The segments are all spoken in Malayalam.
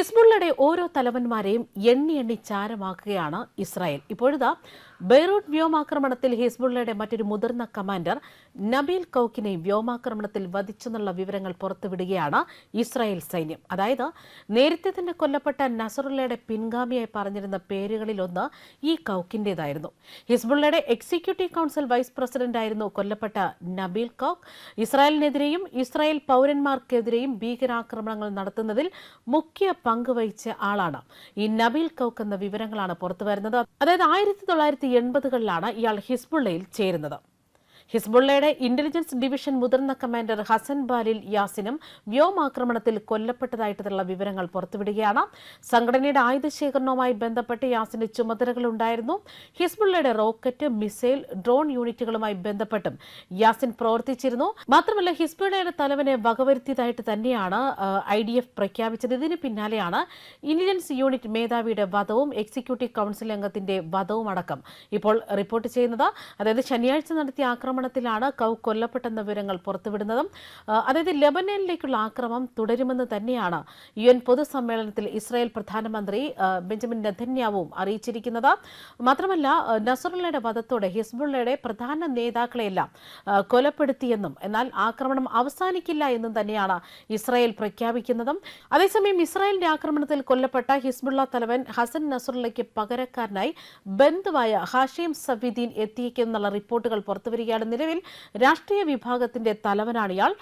ഹിസ്ബുള്ളയുടെ ഓരോ തലവന്മാരെയും എണ്ണി എണ്ണി ചാരമാക്കുകയാണ് ഇസ്രായേൽ. ഇപ്പോഴിതാ ബെയ്റൂട്ട് വ്യോമാക്രമണത്തിൽ ഹിസ്ബുള്ളയുടെ മറ്റൊരു മുതിർന്ന കമാൻഡർ നബീൽ കൌക്കിനെ വ്യോമാക്രമണത്തിൽ വധിച്ചെന്നുള്ള വിവരങ്ങൾ പുറത്തുവിടുകയാണ് ഇസ്രായേൽ സൈന്യം. അതായത് നേരത്തെ തന്നെ കൊല്ലപ്പെട്ട നസറുള്ളയുടെ പിൻഗാമിയായി പറഞ്ഞിരുന്ന പേരുകളിലൊന്ന് ഈ കൌക്കിന്റേതായിരുന്നു. ഹിസ്ബുള്ളയുടെ എക്സിക്യൂട്ടീവ് കൗൺസിൽ വൈസ് പ്രസിഡന്റായിരുന്നു കൊല്ലപ്പെട്ട നബീൽ കൌക്ക്. ഇസ്രായേലിനെതിരെയും ഇസ്രായേൽ പൗരന്മാർക്കെതിരെയും ഭീകരാക്രമണങ്ങൾ നടത്തുന്നതിൽ മുഖ്യ പങ്ക് വഹിച്ച ആളാണ്. ഈ നബീൽ കൗക്ക് എന്ന വിവരങ്ങളാണ് പുറത്തുവരുന്നത്. അതായത് ആയിരത്തി തൊള്ളായിരത്തി എൺപതുകളിലാണ് ഇയാൾ ഹിസ്ബുള്ളയിൽ ചേരുന്നത്. ഹിസ്ബുള്ളയുടെ ഇന്റലിജൻസ് ഡിവിഷൻ മുതിർന്ന കമാൻഡർ ഹസൻ ബാലിൽ യാസിനും വ്യോമാക്രമണത്തിൽ കൊല്ലപ്പെട്ടതായിട്ടുള്ള വിവരങ്ങൾ പുറത്തുവിടുകയാണ്. സംഘടനയുടെ ആയുധശേഖരണവുമായി ബന്ധപ്പെട്ട് യാസിന് ചുമതലകളുണ്ടായിരുന്നു. ഹിസ്ബുള്ളയുടെ റോക്കറ്റ് മിസൈൽ ഡ്രോൺ യൂണിറ്റുകളുമായി ബന്ധപ്പെട്ടും യാസിൻ പ്രവർത്തിച്ചിരുന്നു. മാത്രമല്ല ഹിസ്ബുള്ളയുടെ തലവനെ വകവരുത്തിയതായിട്ട് തന്നെയാണ് ഐ ഡി എഫ് പ്രഖ്യാപിച്ചത്. ഇതിന് പിന്നാലെയാണ് ഇന്റലിജൻസ് യൂണിറ്റ് മേധാവിയുടെ വധവും എക്സിക്യൂട്ടീവ് കൗൺസിൽ അംഗത്തിന്റെ വധവും അടക്കം ഇപ്പോൾ റിപ്പോർട്ട് ചെയ്യുന്നത്. അതായത് ശനിയാഴ്ച നടത്തിയ ആക്രമണത്തിലാണ് കൗ കൊല്ലപ്പെട്ടെന്ന വിവരങ്ങൾ പുറത്തുവിടുന്നതും അതായത് ലെബനനിലേക്കുള്ള ആക്രമം തുടരുമെന്ന് തന്നെയാണ് യു എൻ പൊതുസമ്മേളനത്തിൽ ഇസ്രായേൽ പ്രധാനമന്ത്രി ബെഞ്ചമിൻ നെതന്യാവും അറിയിച്ചിരിക്കുന്നത്. മാത്രമല്ല നസറുള്ളയുടെ വധത്തോടെ ഹിസ്ബുള്ളയുടെ പ്രധാന നേതാക്കളെയെല്ലാം കൊലപ്പെടുത്തിയെന്നും എന്നാൽ ആക്രമണം അവസാനിക്കില്ല എന്നും തന്നെയാണ് ഇസ്രായേൽ പ്രഖ്യാപിക്കുന്നതും. അതേസമയം ഇസ്രായേലിന്റെ ആക്രമണത്തിൽ കൊല്ലപ്പെട്ട ഹിസ്ബുള്ള തലവൻ ഹസൻ നസറുള്ളയ്ക്ക് പകരക്കാരനായി ബന്ധുവായ ഹാഷിം സഫീദീൻ എത്തിയേക്കുന്നുള്ള റിപ്പോർട്ടുകൾ പുറത്തുവരികയാണ്. നിലവിൽ രാഷ്ട്രീയ വിഭാഗത്തിന്റെ തലവനാണ് ഇയാൾ.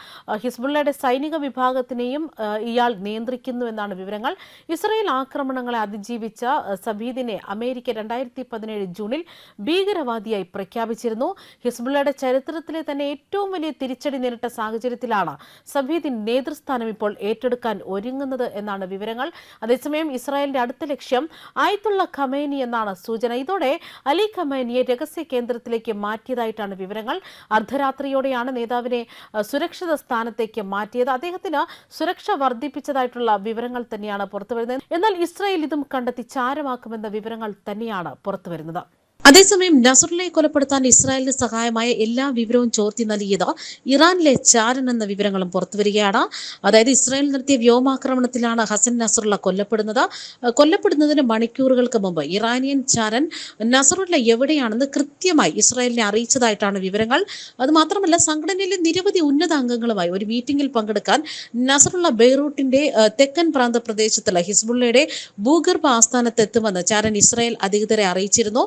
ഹിസ്ബുള്ളയുടെ സൈനിക വിഭാഗത്തിനെയും ഇയാൾ നിയന്ത്രിക്കുന്നു എന്നാണ് വിവരങ്ങൾ. ഇസ്രയേൽ ആക്രമണങ്ങളെ അതിജീവിച്ച സബീദിനെ അമേരിക്ക രണ്ടായിരത്തി പതിനേഴ് ജൂണിൽ ഭീകരവാദിയായി പ്രഖ്യാപിച്ചിരുന്നു. ഹിസ്ബുള്ളയുടെ ചരിത്രത്തിലെ തന്നെ ഏറ്റവും വലിയ തിരിച്ചടി നേരിട്ട സാഹചര്യത്തിലാണ് സബീദിൻ നേതൃസ്ഥാനം ഇപ്പോൾ ഏറ്റെടുക്കാൻ ഒരുങ്ങുന്നത് എന്നാണ് വിവരങ്ങൾ. അതേസമയം ഇസ്രായേലിന്റെ അടുത്ത ലക്ഷ്യം ആയത്തുള്ള ഖമേനി എന്നാണ് സൂചന. ഇതോടെ അലി ഖമേനിയെ രഹസ്യ കേന്ദ്രത്തിലേക്ക് മാറ്റിയതായിട്ടാണ് വിവരങ്ങൾ. അർദ്ധരാത്രിയോടെയാണ് നേതാവിനെ സുരക്ഷിത സ്ഥാനത്തേക്ക് മാറ്റിയത്. അദ്ദേഹത്തിന് സുരക്ഷ വർദ്ധിപ്പിച്ചതായിട്ടുള്ള വിവരങ്ങൾ തന്നെയാണ് പുറത്തുവരുന്നത്. എന്നാൽ ഇസ്രായേൽ ഇതും കണ്ടെത്തി ചാരമാക്കുമെന്ന വിവരങ്ങൾ തന്നെയാണ് പുറത്തുവരുന്നത്. അതേസമയം നസറിനെ കൊലപ്പെടുത്താൻ ഇസ്രായേലിന് സഹായമായ എല്ലാ വിവരവും ചോർത്തി നൽകിയത് ഇറാനിലെ ചാരൻ എന്ന വിവരങ്ങളും പുറത്തുവരികയാണ് അതായത് ഇസ്രായേൽ നടത്തിയ വ്യോമാക്രമണത്തിലാണ് ഹസൻ നസറുള്ള കൊല്ലപ്പെടുന്നത്. കൊല്ലപ്പെടുന്നതിന് മണിക്കൂറുകൾക്ക് മുമ്പ് ഇറാനിയൻ ചാരൻ നസറുള്ള എവിടെയാണെന്ന് കൃത്യമായി ഇസ്രായേലിനെ അറിയിച്ചതായിട്ടാണ് വിവരങ്ങൾ. അത് മാത്രമല്ല സംഘടനയിലെ നിരവധി ഉന്നത അംഗങ്ങളുമായി ഒരു മീറ്റിംഗിൽ പങ്കെടുക്കാൻ നസറുള്ള ബെയ്റൂട്ടിന്റെ തെക്കൻ പ്രാന്ത പ്രദേശത്തുള്ള ഹിസ്ബുള്ളയുടെ ഭൂഗർഭ ആസ്ഥാനത്ത് എത്തുമെന്ന് ചാരൻ ഇസ്രായേൽ അധികൃതരെ അറിയിച്ചിരുന്നു.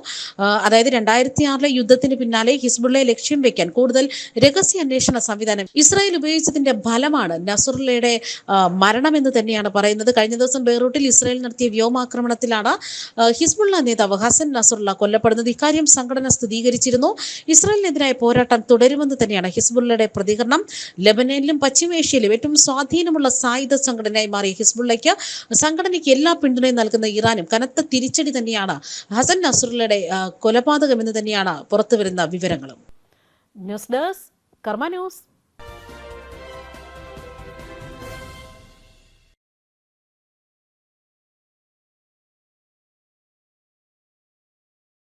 അതായത് രണ്ടായിരത്തി ആറിലെ യുദ്ധത്തിന് പിന്നാലെ ഹിസ്ബുള്ളയെ ലക്ഷ്യം വെക്കാൻ കൂടുതൽ രഹസ്യ അന്വേഷണ സംവിധാനം ഇസ്രായേൽ ഉപയോഗിച്ചതിന്റെ ഫലമാണ് നസുറുള്ളയുടെ എന്ന് തന്നെയാണ് പറയുന്നത്. കഴിഞ്ഞ ദിവസം ബെയ്റൂട്ടിൽ ഇസ്രായേൽ നടത്തിയ വ്യോമാക്രമണത്തിലാണ് ഹിസ്ബുള്ള നേതാവ് ഹസൻ നസുറുള്ള കൊല്ലപ്പെടുന്നത്. ഇക്കാര്യം സംഘടന സ്ഥിരീകരിച്ചിരുന്നു. ഇസ്രായേലിനെതിരായ പോരാട്ടം തുടരുമെന്ന് തന്നെയാണ് ഹിസ്ബുള്ളയുടെ പ്രതികരണം. ലെബനനിലും പശ്ചിമേഷ്യയിലും ഏറ്റവും സ്വാധീനമുള്ള സായുധ സംഘടനയായി മാറിയ ഹിസ്ബുള്ളയ്ക്ക് സംഘടനയ്ക്ക് എല്ലാ പിന്തുണയും നൽകുന്ന ഇറാനും കനത്ത തിരിച്ചടി തന്നെയാണ് ഹസൻ നസുറുള്ളയുടെ കൊലപാതകമെന്ന് തന്നെയാണ് പുറത്തുവരുന്ന വിവരങ്ങളും. News desk Karma news.